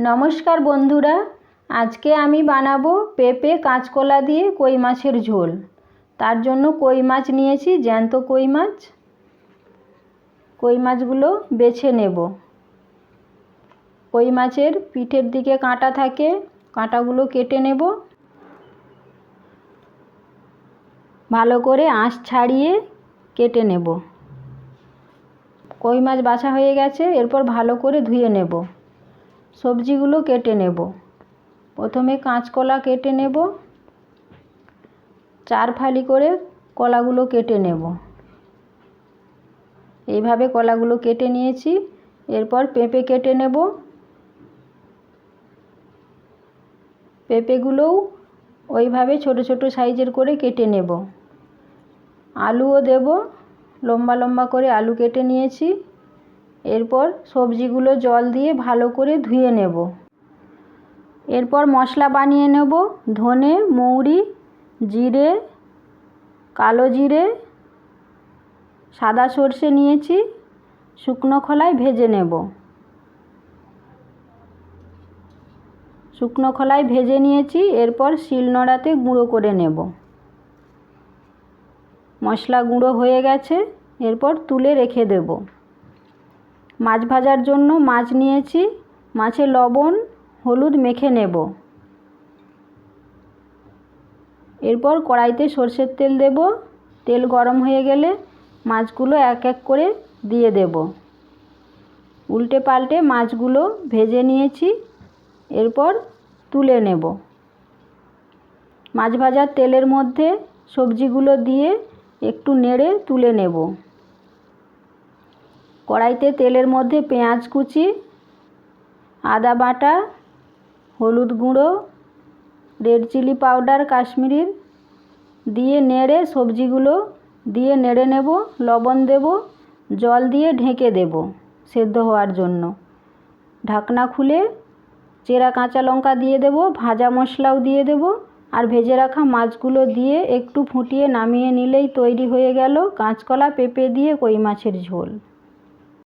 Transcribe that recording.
নমস্কার বন্ধুরা, আজকে আমি বানাবো পেঁপে কাঁচকলা দিয়ে কই মাছের ঝোল। তার জন্য কই মাছ নিয়েছি, জ্যান্ত কই মাছ। কই মাছগুলো বেছে নেব। কই মাছের পিঠের দিকে কাঁটা থাকে, কাঁটাগুলো কেটে নেব। ভালো করে আঁশ ছাড়িয়ে কেটে নেব। কই মাছ বাছা হয়ে গেছে, এরপর ভালো করে ধুয়ে নেব। সবজিগুলো কেটে নেব। প্রথমে কাঁচকলা কেটে নেব। চার ফালি করে কলাগুলো কেটে নেব। এইভাবে কলাগুলো কেটে নিয়েছি। এরপর পেঁপে কেটে নেব। পেঁপেগুলোও ওইভাবে ছোট ছোট সাইজের করে কেটে নেব। আলুও দেব। লম্বা লম্বা করে আলু কেটে নিয়েছি। এরপর সবজিগুলো জল দিয়ে ভালো করে ধুয়ে নেব। এরপর মশলা বানিয়ে নেব। ধনে, মৌরি, জিরে, কালো জিরে, সাদা সর্ষে নিয়েছি, শুকনো খোলায় ভেজে নেব। শুকনো খোলায় ভেজে নিয়েছি, এরপর শিলনোড়াতে গুঁড়ো করে নেব। মশলা গুঁড়ো হয়ে গেছে, এরপর তুলে রেখে দেব। মাছ ভাজার জন্য মাছ নিয়েছি। মাছে লবণ, হলুদ মেখে নেব। এরপর কড়াইতে সর্ষের তেল দেব। তেল গরম হয়ে গেলে মাছগুলো এক এক করে দিয়ে দেব। উল্টে পাল্টে মাছগুলো ভেজে নিয়েছি। এরপর তুলে নেব। মাছ ভাজার তেলের মধ্যে সবজিগুলো দিয়ে একটু নেড়ে তুলে নেব। কড়াইতে তেলের মধ্যে পেঁয়াজ কুচি, আদা বাটা, হলুদ গুঁড়ো, রেড চিলি পাউডার কাশ্মীরির দিয়ে নেড়ে সবজিগুলো দিয়ে নেড়ে নেব, লবণ দেব, জল দিয়ে ঢেকে দেব সেদ্ধ হওয়ার জন্য। ঢাকনা খুলে চেরা কাঁচা লঙ্কা দিয়ে দেব, ভাজা মশলাও দিয়ে দেব আর ভেজে রাখা মাছগুলো দিয়ে একটু ফুটিয়ে নামিয়ে নিলেই তৈরি হয়ে গেল কাঁচকলা পেঁপে দিয়ে কই মাছের ঝোল।